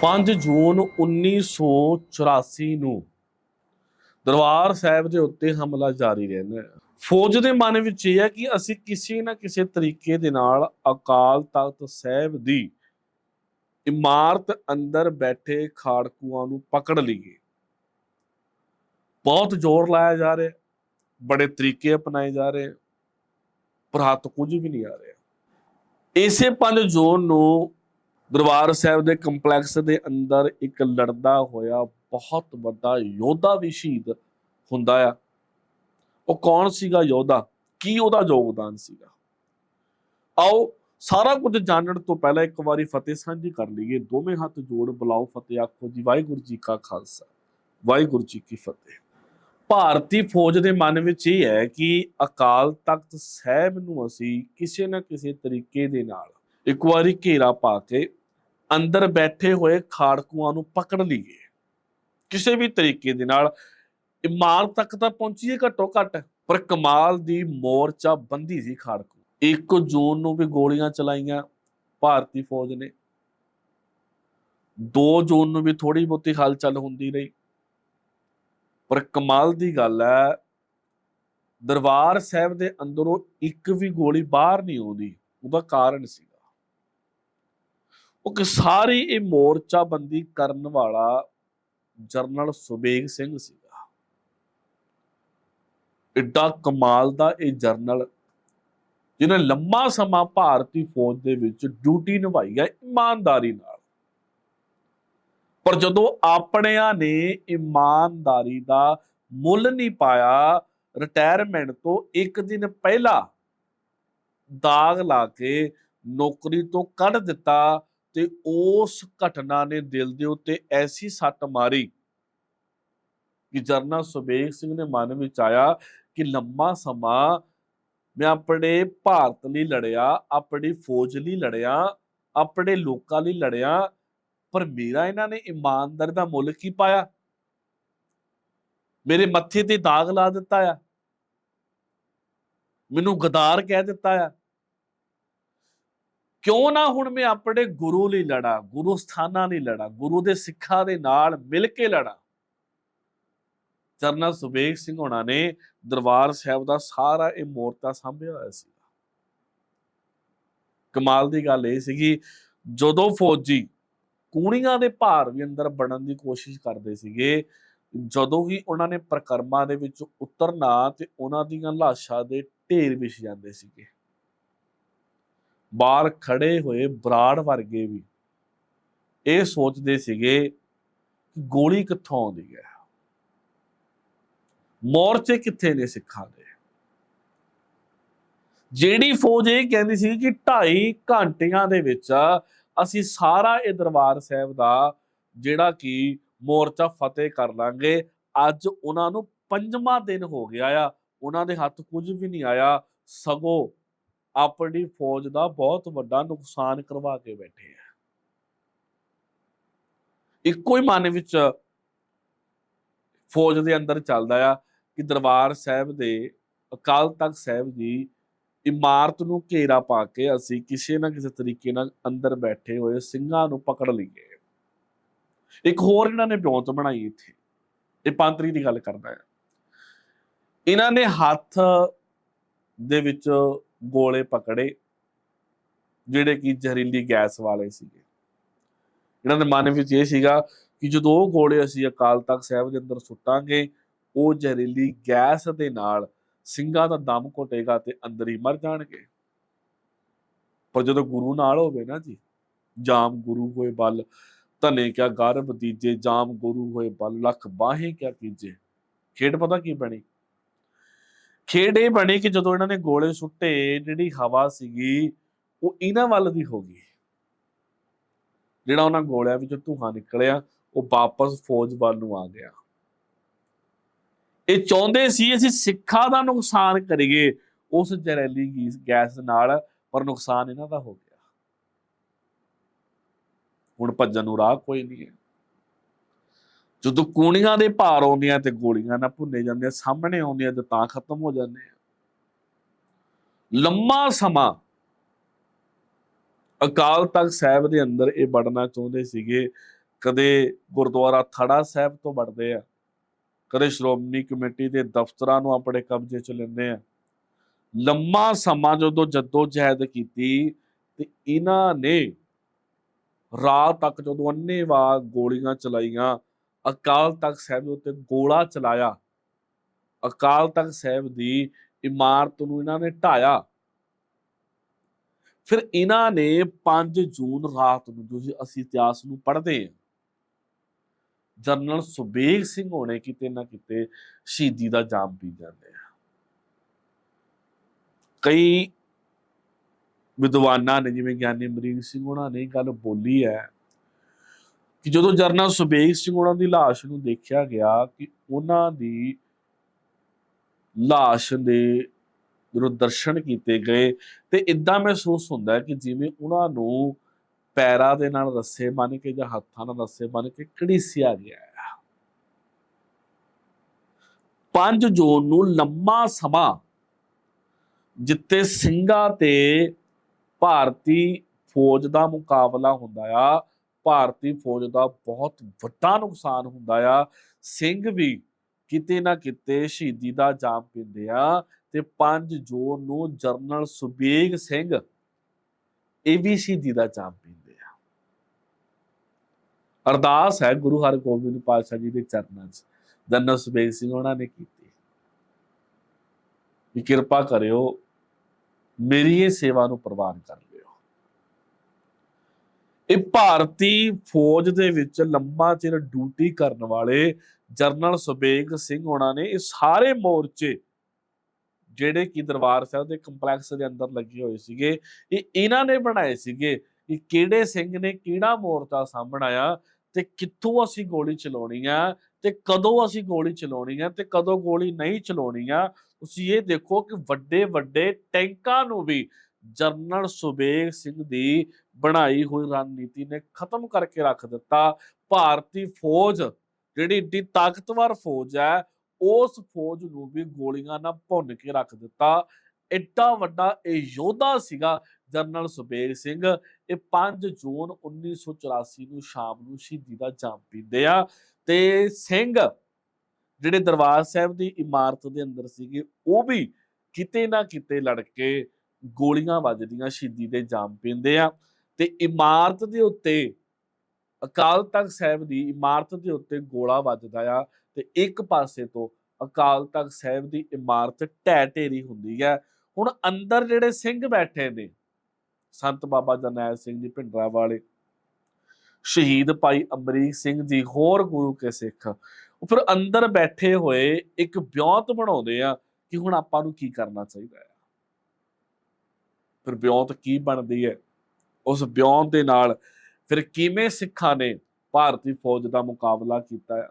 5 ਜੂਨ 1984 ਨੂੰ ਦਰਬਾਰ ਸਾਹਿਬ ਦੇ ਉੱਤੇ ਹਮਲਾ ਜਾਰੀ ਰਹਿੰਦਾ ਹੈ। ਫੌਜ ਦੇ ਮਨ ਵਿੱਚ ਇਹ ਹੈ ਕਿ ਅਸੀਂ ਕਿਸੇ ਨਾ ਕਿਸੇ ਤਰੀਕੇ ਦੇ ਨਾਲ ਅਕਾਲ ਤਖਤ ਸਾਹਿਬ ਦੀ ਇਮਾਰਤ ਅੰਦਰ ਬੈਠੇ ਖਾੜਕੂਆਂ ਨੂੰ ਪਕੜ ਲਈਏ। ਬਹੁਤ ਜ਼ੋਰ ਲਾਇਆ ਜਾ ਰਿਹਾ ਬੜੇ ਤਰੀਕੇ ਅਪਣਾਏ ਜਾ ਰਹੇ ਹੈ, ਪਰ ਹੱਥ ਕੁਝ ਵੀ ਨਹੀਂ ਆ ਰਿਹਾ। ਇਸੇ 5 ਜੂਨ ਨੂੰ ਦਰਬਾਰ ਸਾਹਿਬ ਦੇ ਕੰਪਲੈਕਸ ਦੇ ਅੰਦਰ ਇੱਕ ਲੜਦਾ ਹੋਇਆ ਬਹੁਤ ਵੱਡਾ ਯੋਧਾ ਵੀ ਸ਼ਹੀਦ ਹੁੰਦਾ ਆ। ਉਹ ਕੌਣ ਸੀਗਾ ਯੋਧਾ? ਕੀ ਉਹਦਾ ਯੋਗਦਾਨ ਸੀਗਾ? ਆਓ ਸਾਰਾ ਕੁਝ ਜਾਣਨ ਤੋਂ ਪਹਿਲਾਂ ਇੱਕ ਵਾਰੀ ਫਤਿਹ ਸਾਂਝੀ ਕਰ ਲਈਏ। ਦੋਵੇਂ ਹੱਥ ਜੋੜ ਬੁਲਾਓ ਫਤਿਹ। ਆਖੋ ਜੀ, ਵਾਹਿਗੁਰੂ ਜੀ ਕਾ ਖਾਲਸਾ। ਵਾਹਿਗੁਰੂ ਜੀ ਕੀ ਫਤਿਹ। ਭਾਰਤੀ ਫੌਜ ਦੇ ਮਨ ਵਿੱਚ ਇਹ ਹੈ ਕਿ ਅਕਾਲ ਤਖਤ ਸਾਹਿਬ ਨੂੰ ਅਸੀਂ ਕਿਸੇ ਨਾ ਕਿਸੇ ਤਰੀਕੇ ਦੇ ਨਾਲ ਇੱਕ ਵਾਰੀ ਘੇਰਾ ਪਾ ਕੇ ਅੰਦਰ ਬੈਠੇ ਹੋਏ ਖਾੜਕੂਆਂ ਨੂੰ ਪਕੜ ਲਈਏ। ਕਿਸੇ ਵੀ ਤਰੀਕੇ ਦੇ ਨਾਲ ਇਮਾਰਤ ਤੱਕ ਤਾਂ ਪਹੁੰਚੀਏ ਘੱਟੋ ਘੱਟ, ਪਰ ਕਮਾਲ ਦੀ ਮੋਰਚਾ ਬੰਦੀ ਸੀ ਖਾੜਕੂ। 1 ਜੂਨ ਨੂੰ ਵੀ ਗੋਲੀਆਂ ਚਲਾਈਆਂ ਭਾਰਤੀ ਫੌਜ ਨੇ। 2 ਜੂਨ ਨੂੰ ਵੀ ਥੋੜੀ ਬਹੁਤੀ ਹਲਚਲ ਹੁੰਦੀ ਰਹੀ। ਪਰ ਕਮਾਲ ਦੀ ਗੱਲ ਹੈ, ਦਰਬਾਰ ਸਾਹਿਬ ਦੇ ਅੰਦਰੋਂ ਇੱਕ ਵੀ ਗੋਲੀ ਬਾਹਰ ਨਹੀਂ ਆਉਂਦੀ, ਉਹਦਾ ਕਾਰਨ ਸੀ। ਉਹ ਕਿ ਸਾਰੀ ਇਹ ਮੋਰਚਾ ਬੰਦੀ ਕਰਨ ਵਾਲਾ ਜਰਨਲ ਸੁਬੇਗ ਸਿੰਘ ਸੀਗਾ। ਐਡਾ ਕਮਾਲ ਦਾ ਇਹ ਜਰਨਲ, ਜਿਹਨੇ ਲੰਮਾ ਸਮਾਂ ਭਾਰਤੀ ਫੌਜ ਦੇ ਵਿੱਚ ਡਿਊਟੀ ਨਿਭਾਈ ਹੈ ਇਮਾਨਦਾਰੀ ਨਾਲ। ਪਰ ਜਦੋਂ ਆਪਣਿਆਂ ਨੇ ਇਮਾਨਦਾਰੀ ਦਾ ਮੁੱਲ ਨਹੀਂ ਪਾਇਆ ਰਿਟਾਇਰਮੈਂਟ ਤੋਂ ਇੱਕ ਦਿਨ ਪਹਿਲਾਂ ਦਾਗ ਲਾ ਕੇ ਨੌਕਰੀ ਤੋਂ ਕੱਢ ਦਿੱਤਾ ਤੇ ਉਸ ਘਟਨਾ ਨੇ ਦਿਲ ਦੇ ਉੱਤੇ ਐਸੀ ਸੱਟ ਮਾਰੀ ਕਿ ਜਰਨਲ ਸੁਬੇਗ ਸਿੰਘ ਦੇ ਮਨ ਵਿੱਚ ਆਇਆ ਕਿ ਲੰਮਾ ਸਮਾਂ ਮੈਂ ਆਪਣੇ ਭਾਰਤ ਲਈ ਲੜਿਆ, ਆਪਣੀ ਫੌਜ ਲਈ ਲੜਿਆ, ਆਪਣੇ ਲੋਕਾਂ ਲਈ ਲੜਿਆ, ਪਰ ਮੇਰਾ ਇਹਨਾਂ ਨੇ ਇਮਾਨਦਾਰੀ ਦਾ ਮੁੱਲ ਕੀ ਪਾਇਆ? ਮੇਰੇ ਮੱਥੇ ਤੇ ਦਾਗ ਲਾ ਦਿੱਤਾ ਆ। ਮੈਨੂੰ ਗਦਾਰ ਕਹਿ ਦਿੱਤਾ ਆ ਕਿਉਂ ਨਾ ਹੁਣ ਮੈਂ ਆਪਣੇ ਗੁਰੂ ਲਈ ਲੜਾਂ, ਗੁਰੂ ਸਥਾਨਾਂ ਲਈ ਲੜਾਂ, ਗੁਰੂ ਦੇ ਸਿੱਖਾਂ ਦੇ ਨਾਲ ਮਿਲ ਕੇ ਲੜਾਂ। ਜਰਨਲ ਸੁਬੇਗ ਸਿੰਘ ਹੋਣਾ ਨੇ ਦਰਬਾਰ ਸਾਹਿਬ ਦਾ ਸਾਰਾ ਇਹ ਮੋਰਚਾ ਸੰਭਿਆ ਹੋਇਆ ਸੀ। ਕਮਾਲ ਦੀ ਗੱਲ ਇਹ ਸੀਗੀ, ਜਦੋਂ ਫੌਜੀ ਕੂਣੀਆਂ ਦੇ ਭਾਰ ਵੀ ਅੰਦਰ ਬਣਨ ਦੀ ਕੋਸ਼ਿਸ਼ ਕਰਦੇ ਸੀਗੇ, ਜਦੋਂ ਹੀ ਉਹਨਾਂ ਨੇ ਪ੍ਰਕਰਮਾਂ ਦੇ ਵਿੱਚ ਉਤਰਨਾ ਤੇ ਉਹਨਾਂ ਦੀਆਂ ਲਾਸ਼ਾਂ ਦੇ ਢੇਰ ਵਿਛ ਜਾਂਦੇ ਸੀਗੇ। ਬਾਹਰ ਖੜੇ ਹੋਏ ਬਰਾੜ ਵਰਗੇ ਵੀ ਇਹ ਸੋਚਦੇ ਸੀਗੇ ਕਿ ਗੋਲੀ ਕਿੱਥੋਂ ਆਉਂਦੀ ਹੈ? ਮੋਰਚੇ ਕਿੱਥੇ ਨੇ ਸਿੱਖਾਂ ਦੇ? ਜਿਹੜੀ ਫੌਜ ਇਹ ਕਹਿੰਦੀ ਸੀ ਕਿ 2.5 ਘੰਟਿਆਂ ਦੇ ਵਿੱਚ ਅਸੀਂ ਸਾਰਾ ਇਹ ਦਰਬਾਰ ਸਾਹਿਬ ਦਾ ਜਿਹੜਾ ਕਿ ਮੋਰਚਾ ਫਤਿਹ ਕਰ ਲਾਂਗੇ। ਅੱਜ ਉਹਨਾਂ ਨੂੰ ਪੰਜਵਾਂ ਦਿਨ ਹੋ ਗਿਆ ਆ, ਉਹਨਾਂ ਦੇ ਹੱਥ ਕੁਝ ਵੀ ਨਹੀਂ ਆਇਆ, ਸਗੋਂ ਆਪਣੀ ਫੌਜ ਦਾ ਬਹੁਤ ਵੱਡਾ ਨੁਕਸਾਨ ਕਰਵਾ ਕੇ ਬੈਠੇ ਆ। ਇੱਕੋ ਹੀ ਮਨ ਵਿੱਚ ਫੌਜ ਦੇ ਅੰਦਰ ਚੱਲਦਾ ਆ ਕਿ ਦਰਬਾਰ ਸਾਹਿਬ ਦੇ, ਅਕਾਲ ਤਖਤ ਸਾਹਿਬ ਦੀ ਇਮਾਰਤ ਨੂੰ ਘੇਰਾ ਪਾ ਕੇ ਅਸੀਂ ਕਿਸੇ ਨਾ ਕਿਸੇ ਤਰੀਕੇ ਨਾਲ ਅੰਦਰ ਬੈਠੇ ਹੋਏ ਸਿੰਘਾਂ ਨੂੰ ਪਕੜ ਲਈਏ। ਇੱਕ ਹੋਰ ਇਹਨਾਂ ਨੇ ਬਿਉਂਤ ਬਣਾਈ ਇੱਥੇ। ਇਹ ਪੰਤਰੀ ਦੀ ਗੱਲ ਕਰਦਾ ਹੈ ਇਹਨਾਂ ਨੇ ਹੱਥ ਦੇ ਵਿੱਚ ਗੋਲੇ ਪਕੜੇ, ਜਿਹੜੇ ਕਿ ਜ਼ਹਿਰੀਲੀ ਗੈਸ ਵਾਲੇ ਸੀਗੇ। ਇਹਨਾਂ ਦੇ ਮਨ ਵਿੱਚ ਇਹ ਸੀਗਾ ਕਿ ਜਦੋਂ ਉਹ ਗੋਲੇ ਅਸੀਂ ਅਕਾਲ ਤਖਤ ਸਾਹਿਬ ਦੇ ਅੰਦਰ ਸੁੱਟਾਂਗੇ, ਉਹ ਜ਼ਹਿਰੀਲੀ ਗੈਸ ਦੇ ਨਾਲ ਸਿੰਘਾਂ ਦਾ ਦਮ ਘੁੱਟੇਗਾ ਤੇ ਅੰਦਰ ਹੀ ਮਰ ਜਾਣਗੇ। ਪਰ ਜਦੋਂ ਗੁਰੂ ਨਾਲ ਹੋਵੇ ਨਾ ਜੀ, ਜਾਮ ਗੁਰੂ ਹੋਏ ਬਲ, ਧਨੇ ਕਿਆ ਗਰਭ ਦੀਜੇ ਜਾਮ ਗੁਰੂ ਹੋਏ ਬਲ, ਲੱਖ ਬਾਹੇ ਕਿਆ ਕੀਜੇ ਖੇਡ ਪਤਾ ਕੀ ਬਣੀ? ਖੇਡ ਇਹ ਬਣੀ ਕਿ ਜਦੋਂ ਇਹਨਾਂ ਨੇ ਗੋਲੇ ਸੁੱਟੇ, ਜਿਹੜੀ ਹਵਾ ਸੀਗੀ, ਉਹ ਇਹਨਾਂ ਵੱਲ ਦੀ ਹੋ ਗਈ। ਜਿਹੜਾ ਉਹਨਾਂ ਗੋਲਿਆਂ ਵਿੱਚੋਂ ਧੂਆਂ ਨਿਕਲਿਆ, ਉਹ ਵਾਪਸ ਫੌਜ ਵੱਲ ਨੂੰ ਆ ਗਿਆ। ਇਹ ਚਾਹੁੰਦੇ ਸੀ, ਅਸੀਂ ਸਿੱਖਾਂ ਦਾ ਨੁਕਸਾਨ ਕਰੀਏ। ਉਸ ਜ਼ਹਿਰੀਲੀ ਗੈਸ ਨਾਲ, ਪਰ ਨੁਕਸਾਨ ਇਹਨਾਂ ਦਾ ਹੋ ਗਿਆ। ਹੁਣ ਭੱਜਣ ਨੂੰ ਰਾਹ ਕੋਈ ਨਹੀਂ ਹੈ। ਜਦੋਂ ਕੂਣੀਆਂ ਦੇ ਭਾਰ ਆਉਂਦੀਆਂ ਤੇ ਗੋਲੀਆਂ ਨਾਲ ਭੁੰਨੇ ਜਾਂਦੇ ਸਾਹਮਣੇ ਆਉਂਦੀਆਂ ਤੇ ਤਾਂ ਖਤਮ ਹੋ ਜਾਂਦੇ ਆ। ਲੰਮਾ ਸਮਾਂ ਅਕਾਲ ਤਖਤ ਸਾਹਿਬ ਦੇ ਅੰਦਰ ਇਹ ਵੜਨਾ ਚਾਹੁੰਦੇ ਸੀਗੇ। ਕਦੇ ਗੁਰਦੁਆਰਾ ਥੜਾ ਸਾਹਿਬ ਤੋਂ ਵੜਦੇ ਆ, ਕਦੇ ਸ਼੍ਰੋਮਣੀ ਕਮੇਟੀ ਦੇ ਦਫ਼ਤਰਾਂ ਨੂੰ ਆਪਣੇ ਕਬਜ਼ੇ 'ਚ ਲੈਂਦੇ ਆ। ਲੰਮਾ ਸਮਾਂ ਜਦੋਂ ਜੱਦੋ ਜਹਿਦ ਕੀਤੀ ਤੇ ਇਹਨਾਂ ਨੇ ਰਾਤ ਤੱਕ ਜਦੋਂ ਅੰਨੇਵਾਹ ਗੋਲੀਆਂ ਚਲਾਈਆਂ ਅਕਾਲ ਤਖਤ ਸਾਹਿਬ ਦੇ ਉੱਤੇ ਗੋਲਾ ਚਲਾਇਆ। ਅਕਾਲ ਤਖਤ ਸਾਹਿਬ ਦੀ ਇਮਾਰਤ ਨੂੰ ਇਹਨਾਂ ਨੇ ਢਾਇਆ ਫਿਰ ਇਹਨਾਂ ਨੇ 5 ਜੂਨ ਰਾਤ ਨੂੰ ਤੁਸੀਂ ਅਸੀਂ ਇਤਿਹਾਸ ਨੂੰ ਪੜ੍ਹਦੇ ਹਾਂ, ਜਨਰਲ ਸੁਬੇਗ ਸਿੰਘ ਹੋਣੇ ਕਿਤੇ ਨਾ ਕਿਤੇ ਸ਼ਹੀਦੀ ਦਾ ਜਾਮ ਪੀ ਜਾਂਦੇ ਆ। ਕਈ ਵਿਦਵਾਨਾਂ ਨੇ, ਜਿਵੇਂ ਗਿਆਨੀ ਅਮਰੀਕ ਸਿੰਘ ਉਹਨਾਂ ਨੇ ਗੱਲ ਬੋਲੀ ਹੈ ਕਿ ਜਦੋਂ ਜਰਨਲ ਸੁਬੇਗ ਸਿੰਘ ਉਹਨਾਂ ਦੀ ਲਾਸ਼ ਨੂੰ ਦੇਖਿਆ ਗਿਆ ਕਿ ਉਹਨਾਂ ਦੀ ਲਾਸ਼ ਦੇ ਜਦੋਂ ਦਰਸ਼ਨ ਕੀਤੇ ਗਏ, ਤੇ ਇਦਾਂ ਮਹਿਸੂਸ ਹੁੰਦਾ ਕਿ ਜਿਵੇਂ ਉਹਨਾਂ ਨੂੰ ਪੈਰਾਂ ਦੇ ਨਾਲ ਰੱਸੇ ਬੰਨ ਕੇ ਜਾਂ ਹੱਥਾਂ ਨਾਲ ਰੱਸੇ ਬੰਨ ਕੇ ਘੜੀਸਿਆ ਗਿਆ ਹੈ। 5 ਜੂਨ ਨੂੰ ਲੰਮਾ ਸਮਾਂ ਜਿੱਤੇ ਸਿੰਘਾਂ ਤੇ ਭਾਰਤੀ ਫੌਜ ਦਾ ਮੁਕਾਬਲਾ ਹੁੰਦਾ ਆ ਭਾਰਤੀ ਫੌਜ ਦਾ ਬਹੁਤ ਵੱਡਾ ਨੁਕਸਾਨ ਹੁੰਦਾ ਆ। ਸਿੰਘ ਵੀ ਕਿਤੇ ਨਾ ਕਿਤੇ ਸ਼ਹੀਦੀ ਦਾ ਜਾਮ ਪੀਂਦੇ ਆ ਤੇ 5 ਜੂਨ ਨੂੰ ਜਰਨਲ ਸੁਬੇਗ ਸਿੰਘ ਇਹ ਵੀ ਸ਼ਹੀਦੀ ਦਾ ਜਾਮ ਪੀਂਦੇ ਆ। ਅਰਦਾਸ ਹੈ ਗੁਰੂ ਹਰਗੋਬਿੰਦ ਪਾਤਸ਼ਾਹ ਜੀ ਦੇ ਚਰਨਾਂ 'ਚ। ਜਰਨਲ ਸੁਬੇਗ ਸਿੰਘ ਉਹਨਾਂ ਨੇ ਕੀਤੀ। ਕਿ ਕਿਰਪਾ ਕਰਿਓ, ਮੇਰੀ ਇਹ ਸੇਵਾ ਨੂੰ ਪ੍ਰਵਾਨ ਕਰ ਲਿਓ ਇਹ ਭਾਰਤੀ ਫੌਜ ਦੇ ਵਿੱਚ ਲੰਮਾ ਚਿਰ ਡਿਊਟੀ ਕਰਨ ਵਾਲੇ ਜਰਨਲ ਸੁਬੇਗ ਸਿੰਘ ਹੋਣਾ ਨੇ ਇਹ ਸਾਰੇ ਮੋਰਚੇ ਜਿਹੜੇ ਕਿ ਦਰਬਾਰ ਸਾਹਿਬ ਦੇ ਕੰਪਲੈਕਸ ਦੇ ਅੰਦਰ ਲੱਗੇ ਹੋਏ ਸੀਗੇ, ਇਹ ਇਹਨਾਂ ਨੇ ਬਣਾਏ ਸੀਗੇ ਕਿ ਕਿਹੜੇ ਸਿੰਘ ਨੇ ਕਿਹੜਾ ਮੋਰਚਾ ਸਾਹਮਣਾਇਆ ਤੇ ਕਿੱਥੋਂ ਅਸੀਂ ਗੋਲੀ ਚਲਾਉਣੀ ਆ ਤੇ ਕਦੋਂ ਅਸੀਂ ਗੋਲੀ ਚਲਾਉਣੀ ਆ ਤੇ ਕਦੋਂ ਗੋਲੀ ਨਹੀਂ ਚਲਾਉਣੀ ਆ, ਤੁਸੀਂ ਇਹ ਦੇਖੋ ਕਿ ਵੱਡੇ ਵੱਡੇ ਟੈਂਕਾਂ ਨੂੰ ਵੀ ਜਰਨਲ ਸੁਬੇਗ ਸਿੰਘ ਦੀ ਬਣਾਈ ਹੋਈ ਰਣਨੀਤੀ ਨੇ ਖਤਮ ਕਰਕੇ ਰੱਖ ਦਿੱਤਾ। ਭਾਰਤੀ ਫੌਜ ਜਿਹੜੀ ਇੱਡੀ ਤਾਕਤਵਰ ਫੌਜ ਹੈ, ਉਸ ਫੌਜ ਨੂੰ ਵੀ ਗੋਲੀਆਂ ਨਾਲ ਭੁੰਨ ਕੇ ਰੱਖ ਦਿੱਤਾ। ਐਡਾ ਵੱਡਾ ਇਹ ਯੋਧਾ ਸੀਗਾ ਜਨਰਲ ਸੁਬੇਗ ਸਿੰਘ। ਇਹ 5 ਜੂਨ 1984 ਨੂੰ ਸ਼ਾਮ ਨੂੰ ਸ਼ਹੀਦੀ ਦਾ ਜਾਮ ਪੀਂਦੇ ਆ ਤੇ ਸਿੰਘ ਜਿਹੜੇ ਦਰਬਾਰ ਸਾਹਿਬ ਦੀ ਇਮਾਰਤ ਦੇ ਅੰਦਰ ਸੀਗੇ, ਉਹ ਵੀ ਕਿਤੇ ਨਾ ਕਿਤੇ ਲੜ ਕੇ ਗੋਲੀਆਂ ਵੱਜਦੀਆਂ, ਸ਼ਹੀਦੀ ਦੇ ਜਾਮ ਪੀਂਦੇ ਆ। ਤੇ ਇਮਾਰਤ ਦੇ ਉੱਤੇ, ਅਕਾਲ ਤਖਤ ਸਾਹਿਬ ਦੀ ਇਮਾਰਤ ਦੇ ਉੱਤੇ ਗੋਲਾ ਵੱਜਦਾ ਆ ਤੇ ਇੱਕ ਪਾਸੇ ਤੋਂ ਅਕਾਲ ਤਖਤ ਸਾਹਿਬ ਦੀ ਇਮਾਰਤ ਢਹਿ ਢੇਰੀ ਹੁੰਦੀ ਹੈ ਹੁਣ ਅੰਦਰ ਜਿਹੜੇ ਸਿੰਘ ਬੈਠੇ ਨੇ, ਸੰਤ ਬਾਬਾ ਜਰਨੈਲ ਸਿੰਘ ਜੀ ਭਿੰਡਰਾ ਵਾਲੇ, ਸ਼ਹੀਦ ਭਾਈ ਅਮਰੀਕ ਸਿੰਘ ਜੀ, ਹੋਰ ਗੁਰੂ ਕੇ ਸਿੱਖ, ਉਹ ਫਿਰ ਅੰਦਰ ਬੈਠੇ ਹੋਏ ਇੱਕ ਵਿਉਂਤ ਬਣਾਉਂਦੇ ਆ ਕਿ ਹੁਣ ਆਪਾਂ ਨੂੰ ਕੀ ਕਰਨਾ ਚਾਹੀਦਾ ਹੈ ਫਿਰ ਵਿਉਂਤ ਕੀ ਬਣਦੀ ਹੈ ਉਸ ਵਿਉਂਤ ਦੇ ਨਾਲ ਫਿਰ ਕਿਵੇਂ ਸਿੱਖਾਂ ਨੇ ਭਾਰਤੀ ਫੌਜ ਦਾ ਮੁਕਾਬਲਾ ਕੀਤਾ? ਹੈ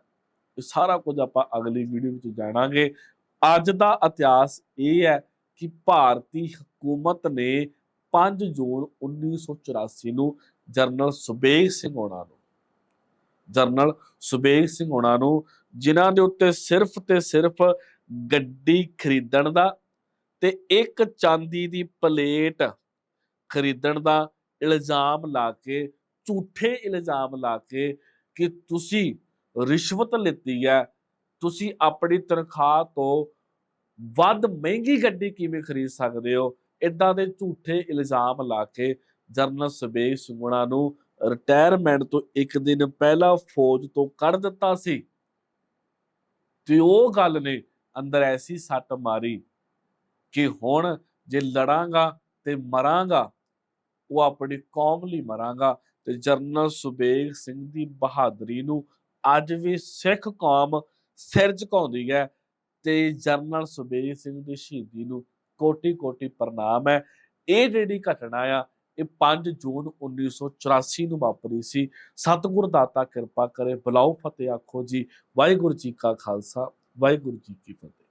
ਇਹ ਸਾਰਾ ਕੁਝ ਆਪਾਂ ਅਗਲੀ ਵੀਡੀਓ ਵਿੱਚ ਜਾਣਾਂਗੇ। ਅੱਜ ਦਾ ਇਤਿਹਾਸ ਇਹ ਹੈ ਕਿ ਭਾਰਤੀ ਹਕੂਮਤ ਨੇ 5 ਜੂਨ 1984 ਨੂੰ ਜਰਨਲ ਸੁਬੇਗ ਸਿੰਘ ਹੋਣਾ ਨੂੰ, ਜਰਨਲ ਸੁਬੇਗ ਸਿੰਘ ਹੋਣਾ ਨੂੰ, ਜਿਨ੍ਹਾਂ ਦੇ ਉੱਤੇ ਸਿਰਫ ਤੇ ਸਿਰਫ ਗੱਡੀ ਖਰੀਦਣ ਦਾ ਤੇ ਇੱਕ ਚਾਂਦੀ ਦੀ ਪਲੇਟ ਖਰੀਦਣ ਦਾ ਇਲਜ਼ਾਮ ਲਾ ਕੇ, ਝੂਠੇ ਇਲਜ਼ਾਮ ਲਾ ਕੇ ਕਿ ਤੁਸੀਂ ਰਿਸ਼ਵਤ ਲਿੱਤੀ ਹੈ, ਤੁਸੀਂ ਆਪਣੀ ਤਨਖਾਹ ਤੋਂ ਵੱਧ ਮਹਿੰਗੀ ਗੱਡੀ ਕਿਵੇਂ ਖਰੀਦ ਸਕਦੇ ਹੋ? ਇਦਾਂ ਦੇ ਝੂਠੇ ਇਲਜ਼ਾਮ ਲਾ ਕੇ ਜਰਨਲ ਸੁਬੇਗ ਸਿੰਘਣਾ ਨੂੰ ਰਿਟਾਇਰਮੈਂਟ ਤੋਂ ਇੱਕ ਦਿਨ ਪਹਿਲਾਂ ਫੌਜ ਤੋਂ ਕੱਢ ਦਿੱਤਾ ਸੀ। ਤੇ ਉਹ ਗੱਲ ਨੇ ਅੰਦਰ ਐਸੀ ਸੱਟ ਮਾਰੀ ਕਿ ਹੁਣ ਜੇ ਲੜਾਂਗਾ ਤੇ ਮਰਾਂਗਾ, ਉਹ ਆਪਣੀ ਕੌਮ ਲਈ ਮਰਾਂਗਾ। ਤੇ ਜਰਨਲ ਸੁਬੇਗ ਸਿੰਘ ਦੀ ਬਹਾਦਰੀ ਨੂੰ ਅੱਜ ਵੀ ਸਿੱਖ ਕੌਮ ਸਿਰ ਝੁਕਾਉਂਦੀ ਹੈ ਤੇ ਜਰਨਲ ਸੁਬੇਗ ਸਿੰਘ ਦੀ ਸ਼ਹੀਦੀ ਨੂੰ ਕੋਟੀ ਕੋਟੀ ਪ੍ਰਣਾਮ ਹੈ। ਇਹ ਜਿਹੜੀ ਘਟਨਾ ਆ, ਇਹ 5 ਜੂਨ 1984 ਨੂੰ ਵਾਪਰੀ ਸੀ। ਸਤਿਗੁਰ ਦਾਤਾ ਕਿਰਪਾ ਕਰੇ, ਬੁਲਾਓ ਫਤਿਹ ਆਖੋ ਜੀ। ਵਾਹਿਗੁਰੂ ਜੀ ਕਾ ਖਾਲਸਾ, ਵਾਹਿਗੁਰੂ ਜੀ ਕੀ ਫਤਿਹ।